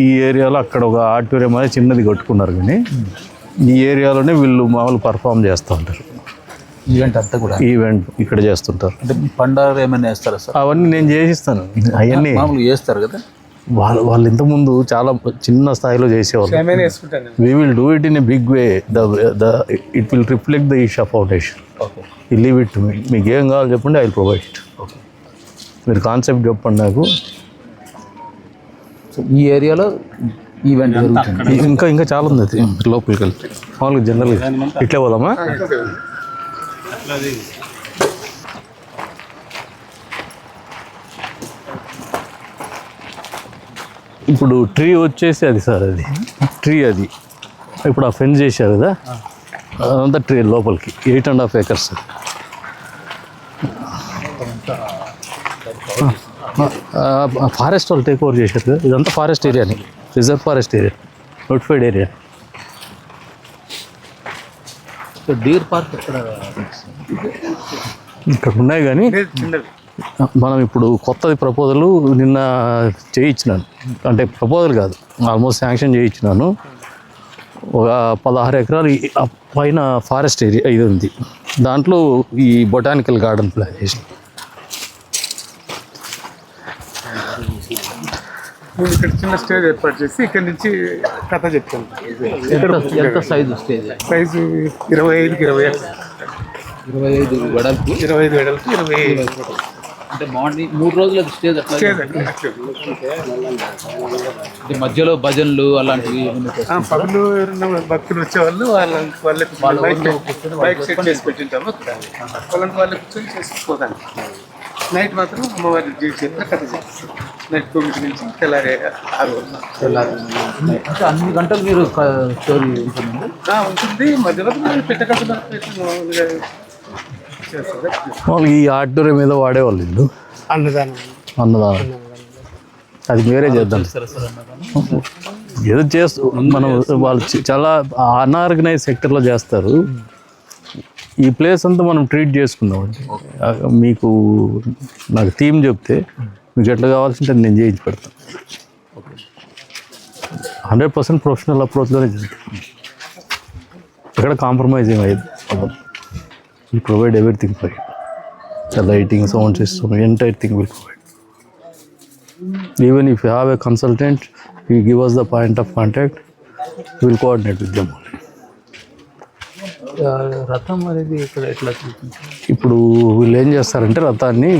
ఈ ఏరియాలో అక్కడ ఒక ఆడిటోరియం అనేది చిన్నది కట్టుకున్నారు కానీ ఈ ఏరియాలోనే వీళ్ళు మామూలు పర్ఫామ్ చేస్తూ ఉంటారు. ఈవెంట్ అంతా కూడా? ఈవెంట్ ఇక్కడ చేస్తుంటారు. అంటే పండగ ఏమైనా వేస్తారా సార్? అవన్నీ నేను చేసిస్తాను. అవన్నీ. మామూలుగా చేస్తారు కదా? వాళ్ళు వాళ్ళు ఇంతకుముందు చాలా చిన్న స్థాయిలో చేసేవాళ్ళు. We will do it in a big way the the it will reflect the Isha foundation ఈ లీవ్ ఇట్ మీ మీకు ఏం కావాలో చెప్పండి I will provide it okay మీరు కాన్సెప్ట్ చెప్పండి నాకు. ఈ ఏరియాలో ఈవెంట్ జరుగుతుంది. ఇంకా ఇంకా చాలా ఉంది అది. లోపలికి వెళ్తే. మామూలుగా జనరల్గా ఇట్లే పోదామా? ఇప్పుడు ట్రీ వచ్చేసి అది సార్ అది. ట్రీ అది. ఇప్పుడు ఆ ఫెన్స్ చేశారు కదా? అదంతా ట్రీ లోపలికి. Eight and half acres forest వాళ్ళు టేక్ ఓవర్ చేశారు కదా. ఇదంతా ఫారెస్ట్ ఏరియాని reserve forest area notified area so deer park ఇక్కడ ఉన్నాయి కానీ మనం ఇప్పుడు కొత్తది ప్రపోజల్ నిన్న చేయించినాను. అంటే ప్రపోజల్ కాదు ఆల్మోస్ట్ శాంక్షన్ చేయించినాను. ఒక పదహారు ఎకరాలు పైన ఫారెస్ట్ ఏరియా ఇది ఉంది. దాంట్లో ఈ బొటానికల్ గార్డెన్ ప్లాన్ చేసిన. మేము ఇక్కడ చిన్న స్టేజ్ ఏర్పాటు చేసి ఇక్కడ నుంచి కథ చెప్తాను. ఎంత సైజు స్టేజ్ సైజు ఇరవై ఐదుకి ఇరవై ఇరవై ఐదు వెడల్పు? ఇరవై ఐదు వెడల్పు ఇరవై ఐదు. అంటే మార్నింగ్ మూడు రోజులకు స్టేజ్ అంటే మధ్యలో భజనలు అలాంటివి ఎవరైనా భక్తులు వచ్చేవాళ్ళు వాళ్ళ వాళ్ళకి బైక్ బైక్ సెట్ చేసి పెట్టింటాము వాళ్ళని వాళ్ళు కూర్చొని చేసుకుపోతాను నైట్ మాత్రం అమ్మవారి జీవి చేతిలో కథ నైట్ తొమ్మిది నుంచి తెల్లారి ఆరు. అంటే అన్ని గంటలు మీరు స్టోరీ ఉంటుందండి? ఆ, ఉంటుంది. మధ్యలో పెట్టకట్టుగా పెట్టి మామూలుగా చేస్తారు. వాళ్ళకి ఈ ఆడిటోరియం మీద వాడేవాళ్ళు ఇల్లు అన్నదానం. అన్నదానం. అది వేరే చేద్దాం. ఏదో చేస్తూ మనం వాళ్ళు చాలా అన్ఆర్గనైజ్ సెక్టర్లో చేస్తారు. ఈ ప్లేస్ అంతా మనం ట్రీట్ చేసుకుందాం మీకు నాకు థీమ్ చెప్తే మీకు ఎట్లా కావాల్సింటే నేను చేయించి పెడతాను హండ్రెడ్ పర్సెంట్ ప్రొఫెషనల్ అప్రోచ్లోనే ఎక్కడ కాంప్రమైజ్ ఏం అయ్యేది. You provide everything for you lighting sound system entire thing will provide have a consultant you give us the point of contact we will coordinate with them. only. రథం అనేది ఇక్కడ ఎట్లా ఇప్పుడు వీళ్ళు ఏం చేస్తారంటే రథాన్ని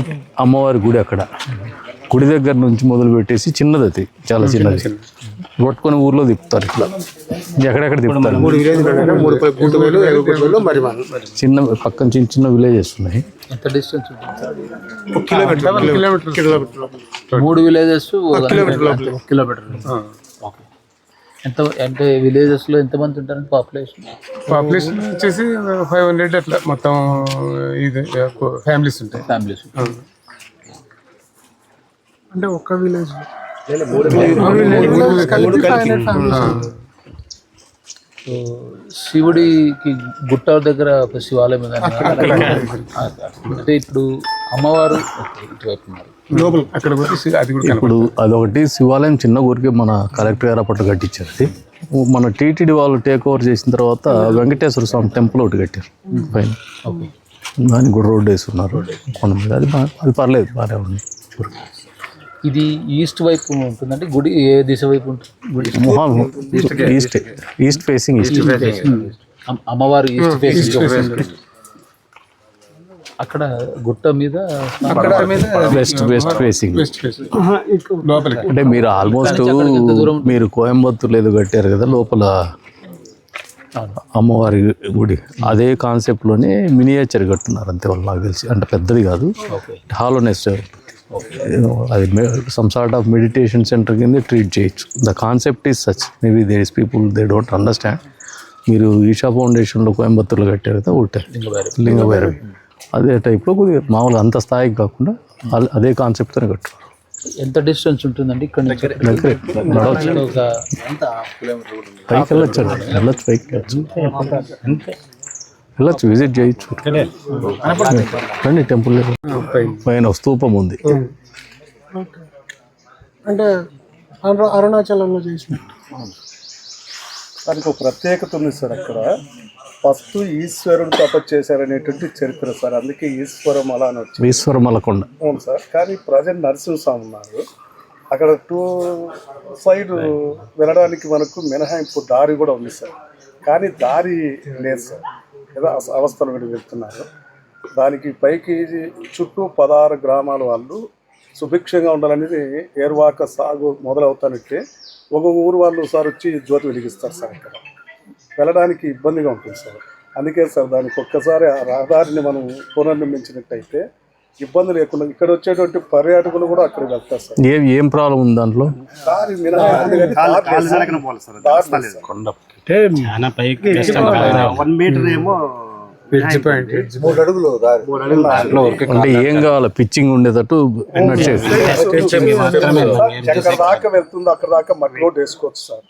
అమ్మవారి గుడి అక్కడ. గుడి దగ్గర నుంచి మొదలు పెట్టేసి చిన్నది అది చాలా చిన్నది. పట్టుకొని ఊర్లో తిప్పుతారు ఇట్లా. ఎక్కడెక్కడ తిప్పుతారు? చిన్న పక్కన చిన్న చిన్న విలేజెస్ ఉన్నాయి. ఎంత డిస్టెన్స్ ఉంటుంది? Kilometre kilometre. కిలోమీటర్ మూడు విలేజెస్ కిలోమీటర్ ఓకే. ఎంత అంటే విలేజెస్లో ఎంత మంది ఉంటారండి పాపులేషన్ పాపులేషన్ వచ్చేసి ఫైవ్ హండ్రెడ్ అట్లా మొత్తం ఇది ఫ్యామిలీస్ ఉంటాయి. ఫ్యామిలీస్ అంటే ఒక్క విలేజ్ శివుడికి గుట్ట దగ్గర ఒక శివాలయం. అంటే ఇప్పుడు అమ్మవారు ఇప్పుడు అదొకటి శివాలయం చిన్న ఊరికి మన కలెక్టర్ గారు అప్పట్లో కట్టించారు అది. మన టీటీడీ వాళ్ళు టేక్ ఓవర్ చేసిన తర్వాత వెంకటేశ్వర స్వామి టెంపుల్ ఒకటి కట్టారు పైన ఓకే దానికి కూడా రోడ్ వేస్తున్నారు కొండ మీద అది అది పర్లేదు బాగానే ఉంది. ఇది ఈస్ట్ వైపు ఉంటుందండి గుడి ఏ దిశ వైపు ఉంటుంది. ఈస్ట్ ఈస్ట్ ఫేసింగ్ ఈస్ట్ అమ్- అమ్మవారు ఈస్ట్ ఫేస్ అక్కడ గుట్ట మీద అక్కడ మీద వెస్ట్ వెస్ట్ ఫేసింగ్ అంటే మీరు ఆల్మోస్ట్ మీరు కోయంబత్తూర్ లేదు కట్టారు కదా లోపల అమ్మవారి గుడి. అదే కాన్సెప్ట్లోనే మినియేచర్ కట్టున్నారు అంతే వాళ్ళు నాకు తెలిసి. అంటే పెద్దది కాదు. హాలోనెస్ అది some sort of meditation centre కింద ట్రీట్ చేయొచ్చు. The concept is such maybe there is people they don't understand మీరు ఈషా ఫౌండేషన్లో కోయంబత్తూర్లో కట్టారు కదా ఒకటే లింగభైరవి. అదే టైప్లో కొద్దిగా మామూలు అంత స్థాయికి కాకుండా అదే కాన్సెప్ట్తోనే కట్టున్నారు ఎంత డిస్టెన్స్ ఉంటుందండి ఇక్కడ నడవచ్చు? పైకి వెళ్ళొచ్చు వెళ్ళొచ్చు పైకి వెళ్ళొచ్చు. వెళ్ళొచ్చు విజిట్ చేయొచ్చు. రండి టెంపుల్ పైన. స్తూపం ఉంది. అంటే అరు- అరుణాచలంలో చేసినట్టు దానికి ఒక ప్రత్యేకత ఉంది సార్ అక్కడ. ఫస్ట్ ఈశ్వరుడు తపస్సు చేశారనేటువంటి చరిత్ర సార్. అందుకే ఈశ్వరమల అని వచ్చింది. ఈశ్వరమలకొండ. అవును సార్. కానీ ప్రజెంట్ నరసింహస్వామి ఉన్నారు. అక్కడ టూ సైడ్ వెళ్ళడానికి మనకు మినహాయింపు దారి కూడా ఉంది సార్. కానీ దారి లేదు సార్. ఏదో అవస్థలు విడి వెళ్తున్నారు దానికి పైకి చుట్టూ పదహారు గ్రామాల వాళ్ళు సుభిక్షంగా ఉండాలనేది ఏర్వాక సాగు మొదలవుతానంటే ఒక ఊరు వాళ్ళు సార్ వచ్చి జ్యోతి వెలిగిస్తారు సార్ ఇక్కడ. వెళ్ళడానికి ఇబ్బందిగా ఉంటుంది సార్. అందుకే సార్ దానికి ఒక్కసారి ఆ రహదారిని మనం పునర్నిర్మించినట్టయితే ఇబ్బంది లేకుండా ఇక్కడ వచ్చేటువంటి పర్యాటకులు కూడా అక్కడికి వెళ్తారు సార్. ఏం ఏం ప్రాబ్లం ఉంది దాంట్లో? దారి సార్. దారి లేదు సార్. వన్ మీటర్ ఏమో అంటే ఏం కావాలి పిచ్చింగ్ ఉండేటట్టు నడిచేది ఎక్కడ దాకా వెళ్తుందో అక్కడ దాకా మట్టి రోడ్ వేసుకోవచ్చు సార్.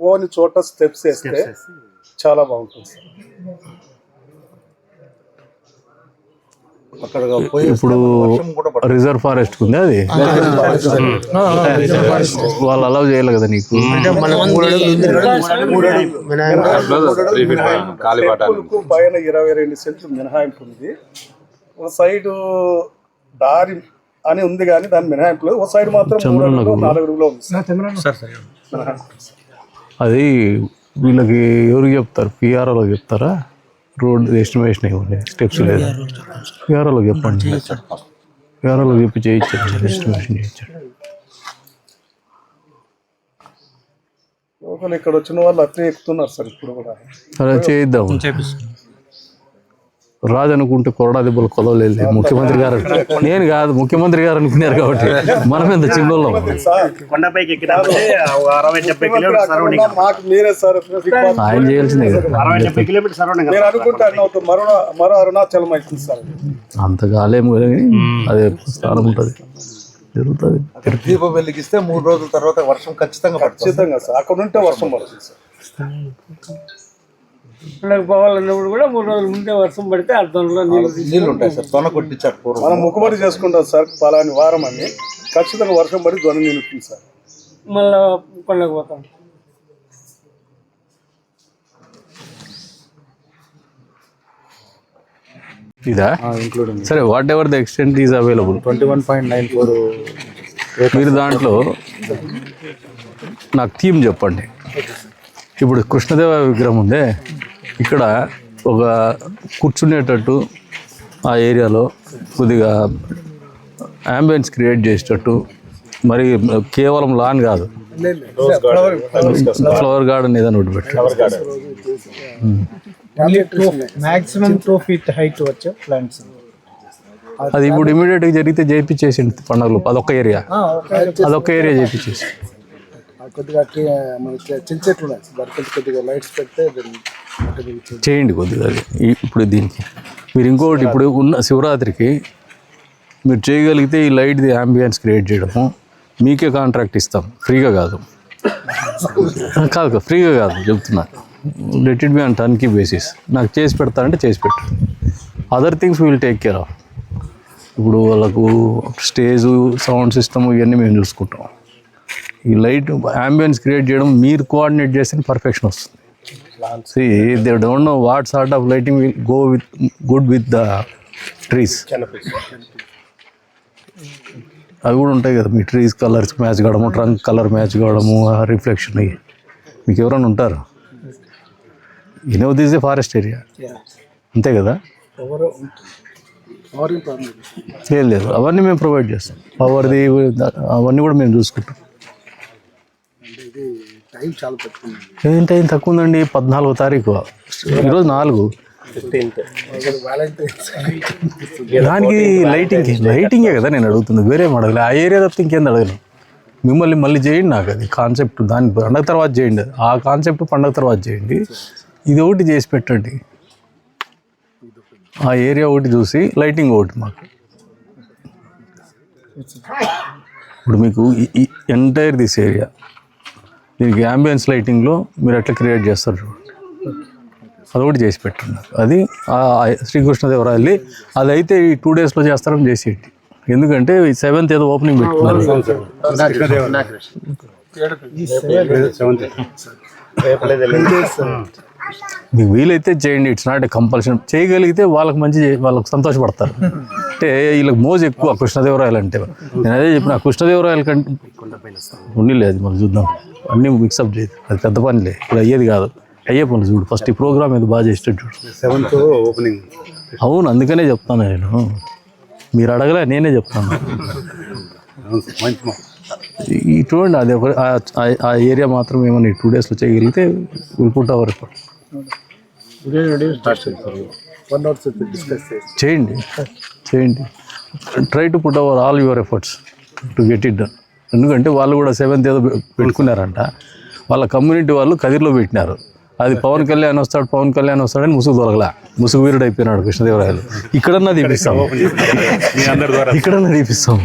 ఓని చోట స్టెప్స్ వేస్తే చాలా బాగుంటుంది సార్. ఇప్పుడు రిజర్వ్ ఫారెస్ట్ ఉంది అది? వాళ్ళు అలౌ చేయాలి కదా నీకు? పైన ఇరవై రెండు సెంట్లు మినహాయింపు ఉంది. ఒక సైడ్ దారి అని ఉంది కానీ దాని మినహాయింపు లేదు. ఒక సైడ్ మాత్రం నాలుగు అడుగులో ఉంది. అది వీళ్ళకి ఎవరికి చెప్తారు? పిఆర్ఓలో చెప్తారా? రోడ్ ఎస్టిమేషన్ ఇవ్వండి స్టెప్స్ లేదా? పిఆర్ఓలో చెప్పండి. పిఆర్ఓలో చెప్పి చేయించండి. ఎస్టిమేషన్ చేయించండి. ఇక్కడ వచ్చిన వాళ్ళు అట్లే ఎక్కుతున్నారు సార్ ఇప్పుడు కూడా. అలా చేయిద్దాం రాజు అనుకుంటే కొరడా దెబ్బలు కొలవలేదు ముఖ్యమంత్రి గారు నేను కాదు ముఖ్యమంత్రి గారు అనుకున్నారు కాబట్టి మనం ఎంత చిన్నోళ్ళం? ఆయన చేయాల్సిందే అంత కాలేము కానీ అదే స్థానం ఉంటుంది. జరుగుతుంది. దీపం వెలిగిస్తే మూడు రోజుల తర్వాత వర్షం ఖచ్చితంగా పడుతుంది. ఖచ్చితంగా సార్. అక్కడ ఉంటే వర్షం పడుతుంది సార్. ఇక్కడికి పోవాలన్నప్పుడు కూడా మూడు రోజుల ముందే వర్షం పడితే అర్థంలో నీళ్ళు నీళ్ళు ఉంటాయి సార్. తొన కొట్టించారు పూర్వం. మనం ముక్కుబడి చేసుకుంటాం సార్ పలాని వారం అని. ఖచ్చితంగా వర్షం పడి ధ్వని నిలుపుతుంది సార్. మళ్ళా కొండకు పోతాం. ఇదా? సరే whatever the extent is available twenty one point nine four మీరు దాంట్లో నాకు థీమ్ చెప్పండి. ఇప్పుడు కృష్ణదేవ విగ్రహం ఉందే? ఇక్కడ ఒక కూర్చునేటట్టు ఆ ఏరియాలో కొద్దిగా అంబియన్స్ క్రియేట్ చేసేటట్టు మరి కేవలం లాన్ కాదు. ఫ్లవర్ గార్డెన్ ఏదైనా ఒకటి పెట్టు. మాక్సిమం టూ ఫీట్ హైట్ వచ్చే ప్లాంట్స్ అది ఇప్పుడు ఇమీడియట్గా జరిగితే చేయించేసింది పండుగలు అదొక్క ఏరియా అదొక ఏరియా చేయించేసి కొద్దిగా మనకి చిన్న చెట్లు ఉన్నాయి. దానికి కొద్దిగా లైట్స్ పెడితే చేయండి కొద్దిగా ఇప్పుడు దీనికి మీరు ఇంకోటి ఇప్పుడు ఉన్న శివరాత్రికి మీరు చేయగలిగితే ఈ లైట్ది అంబియన్స్ క్రియేట్ చేయడము మీకే కాంట్రాక్ట్ ఇస్తాం. ఫ్రీగా కాదు. కాదు కాదు ఫ్రీగా కాదు చెప్తున్నా. Let it be on turnkey basis నాకు చేసి పెడతానంటే చేసి పెట్టు. Other things will take care of ఇప్పుడు వాళ్ళకు స్టేజు సౌండ్ సిస్టమ్ ఇవన్నీ మేము చూసుకుంటాం. ఈ లైట్ అంబియన్స్ క్రియేట్ చేయడం మీరు కోఆర్డినేట్ చేస్తే పర్ఫెక్షన్ వస్తుంది. See they don't know what sort of lighting will go with good with the trees అవి కూడా ఉంటాయి కదా మీ ట్రీస్ కలర్స్ మ్యాచ్ కావడము ట్రంక్ కలర్ మ్యాచ్ కావడము రిఫ్లెక్షన్ అయ్యి. మీకు ఎవరైనా ఉంటారు? ఈ know this a forest area అంతే కదా? లేదు లేదు. అవన్నీ మేము ప్రొవైడ్ చేస్తాం. పవర్ది అవన్నీ కూడా మేము చూసుకుంటాం. టైం చాలా పెట్టుకున్నాం ఏం టైం తక్కువ ఉందండి పద్నాలుగో తారీఖు. ఈరోజు నాలుగు. దానికి లైటింగ్ లైటింగే కదా నేను అడుగుతుంది వేరే అడగలే. ఆ ఏరియా తప్పితే ఇంకేం అడగను. మిమ్మల్ని మళ్ళీ చేయండి నాకు అది కాన్సెప్ట్ దాని పండగ తర్వాత చేయండి. ఆ కాన్సెప్ట్ పండగ తర్వాత చేయండి. ఇది ఒకటి చేసి పెట్టండి. ఆ ఏరియా ఒకటి చూసి లైటింగ్ ఒకటి మాకు. ఇప్పుడు మీకు ఈ ఎంటైర్ దిస్ ఏరియా దీనికి అంబియన్స్ లైటింగ్లో మీరు ఎట్లా క్రియేట్ చేస్తారు చూడండి. అదొకటి చేసి పెట్టున్నారు అది శ్రీకృష్ణదేవరాయల్ని అది అయితే ఈ టూ డేస్లో చేస్తారని చేసేయండి. ఎందుకంటే సెవెంత్ ఏదో ఓపెనింగ్ పెట్టుకున్నారు. మీకు వీలైతే చేయండి. ఇట్స్ నాట్ ఏ కంపల్షన్ చేయగలిగితే వాళ్ళకి మంచి వాళ్ళకి సంతోషపడతారు. అంటే వీళ్ళకి మోజు ఎక్కువ కృష్ణదేవరాయలు అంటే. నేను అదే చెప్పిన కృష్ణదేవరాయల కంటే ఉండిలే అది మనం చూద్దాం. అన్నీ మిక్సప్ చేయదు అది పెద్ద పనిలే ఇప్పుడు అయ్యేది కాదు. అయ్యే పనులు చూడు. ఫస్ట్ ఈ ప్రోగ్రామ్ ఏదో బాగా చేసేటట్టు చూడు. సెవెంత్ ఓపెనింగ్ అవును అందుకనే చెప్తాను నేను. మీరు అడగలే నేనే చెప్తాను. చూడండి అది ఒక ఆ- ఏరియా మాత్రం ఏమన్నా టూ డేస్లో చేయగలిగితే విల్ పుట్ అవర్ చేయండి. చేయండి. Try to put our all your efforts to get it done ఎందుకంటే వాళ్ళు కూడా సెవెంత్ ఏదో పెట్టుకున్నారంట. వాళ్ళ కమ్యూనిటీ వాళ్ళు కదిర్లో పెట్టినారు. అది పవన్ కళ్యాణ్ వస్తాడు పవన్ కళ్యాణ్ వస్తాడని ముసుగు దొరకలే ముసుగు వీరుడు అయిపోయినాడు కృష్ణదేవరాయలు. ఇక్కడన్నా తీపిస్తాం మీ అందరి ద్వారా. ఇక్కడన్నా తీపిస్తాం